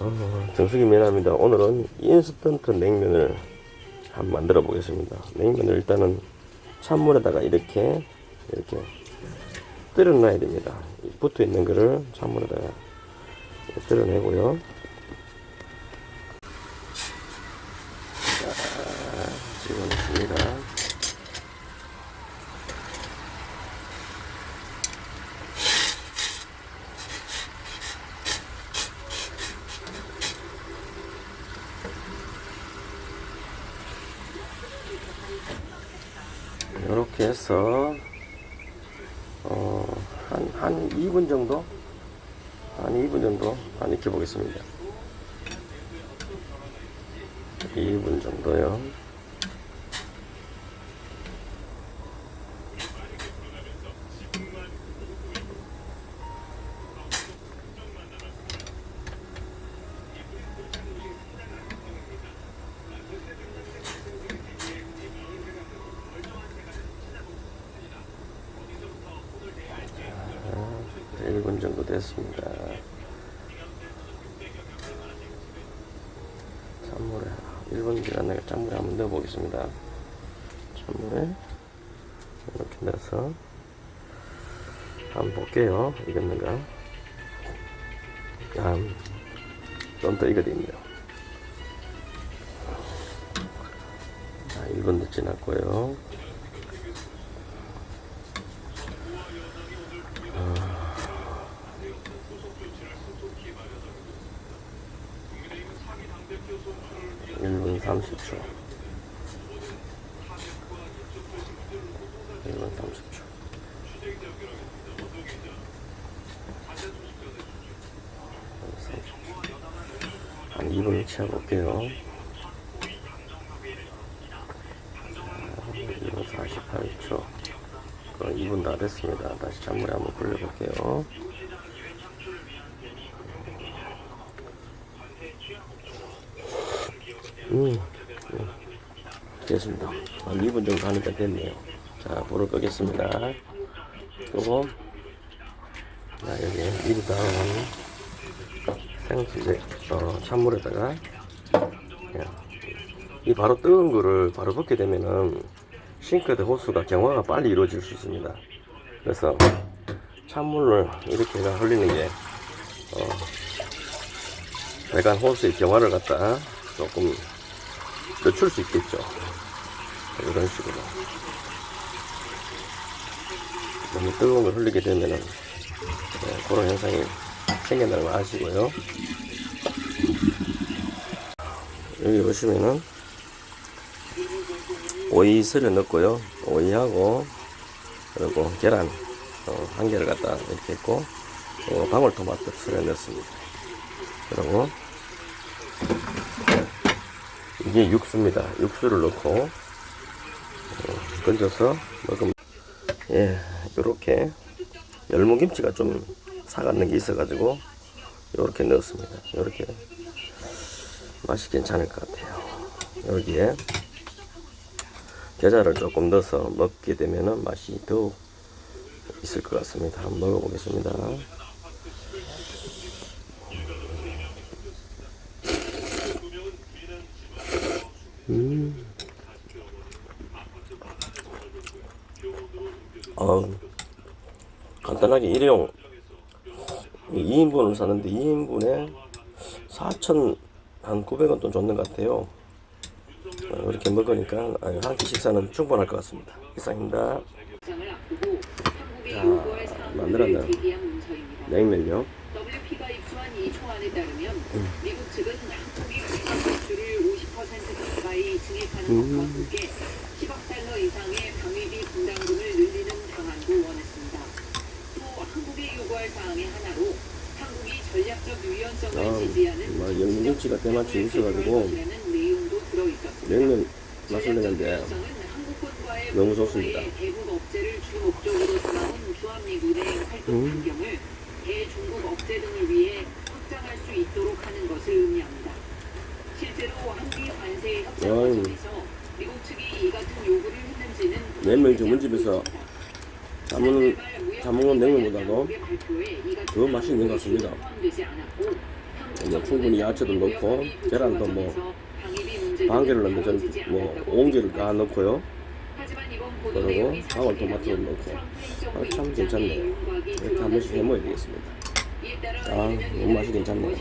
어, 정수기 미남입니다. 오늘은 인스턴트 냉면을 한번 만들어 보겠습니다. 냉면을 일단은 찬물에다가 이렇게 이렇게 끓여 놔야 됩니다. 붙어 있는 거를 찬물에다가 끓여내고요. 자, 집어넣습니다. 이렇게 해서 어, 한, 한 2분 정도? 한 2분 정도? 한 익혀 보겠습니다. 2분 정도요. 자, 1분 정도 됐습니다. 찬물에 1분 지났네 찬물에 한번 넣어 보겠습니다. 찬물에 이렇게 넣어서 한번 볼게요. 익었는가? 아, 좀더 익어있네요. 자, 1분도 지났고요. 일분 30초. 1분 30초. 한 2분 채워볼게요. 2분 48초. 2분 다 됐습니다. 다시 찬물에 한번 굴려볼게요. 음, 음. 됐습니다. 한 2분 정도 하니까 됐네요. 자, 불을 끄겠습니다. 끄고, 자, 여기 다음 생수제, 어, 찬물에다가, 예. 이 바로 뜨거운 거를 바로 붓게 되면은 싱크대 호스가 경화가 빨리 이루어질 수 있습니다. 그래서 찬물을 이렇게 흘리는 게, 어, 배관 호스의 경화를 갖다 조금 늦출 수 있겠죠. 이런 식으로. 너무 뜨거운 걸 흘리게 되면은 네, 그런 현상이 생긴다는 거 아시고요. 여기 보시면은 오이 썰어 넣고요. 오이하고 그리고 계란 어, 한 개를 갖다 이렇게 했고 어, 방울토마토 썰어 넣습니다. 그리고 이게 육수입니다. 육수를 넣고 어, 건져서 먹으면 예 이렇게 열무김치가 좀 사갔는 게 있어가지고 이렇게 넣었습니다. 이렇게 맛이 괜찮을 것 같아요. 여기에 겨자를 조금 넣어서 먹게 되면은 맛이 더욱 있을 것 같습니다. 한번 먹어보겠습니다. 어, 간단하게 일회용 2인분을 샀는데 2인분에 4천 한 900원 돈 줬는 것 같아요. 어, 이렇게 먹으니까 한 끼 식사는 충분할 것 같습니다. 이상입니다. 자? 만들었나요? 냉면요. WP가 입수한 이 초안에 따르면 미국 측은 한국이 국산 수출을 50% 가까이 증액하는 것과 함께 10억 달러 이상의 방위비 분담금을 늘리는 방안도 원했습니다. 또 한 국이 요구할 사항의 하나로 한국이 전략적 유연성을 아, 지지하는 뭐 열무김치가 때마침 있어가지고 내용도 들어있었습니다. 냉면 맛을 내는데 너무 좋습니다. 대북 억제를 주 목적으로 삼아온 주한미군 의 활동 음. 반경을 대중국 억제 등을 위해 확장할 수 있도록 하는 것을 의미합니다. 실제로 한미 관세 협상 아유. 과정에서 미국 측이 이 같은 요구를 했는지는 냉면 전문집에서 담 은 담은 냉면보다도 더 맛있는 것 같습니다. 뭐 충분히 야채도 넣고 계란도 뭐 반 개를 넣는데 저는 뭐 5개를 다 넣고요. 그리고 방울 토마토를 넣고 아, 참 괜찮네요. 이렇게 한 번씩 해먹어야 되겠습니다. 아, 너무 맛이 괜찮네요.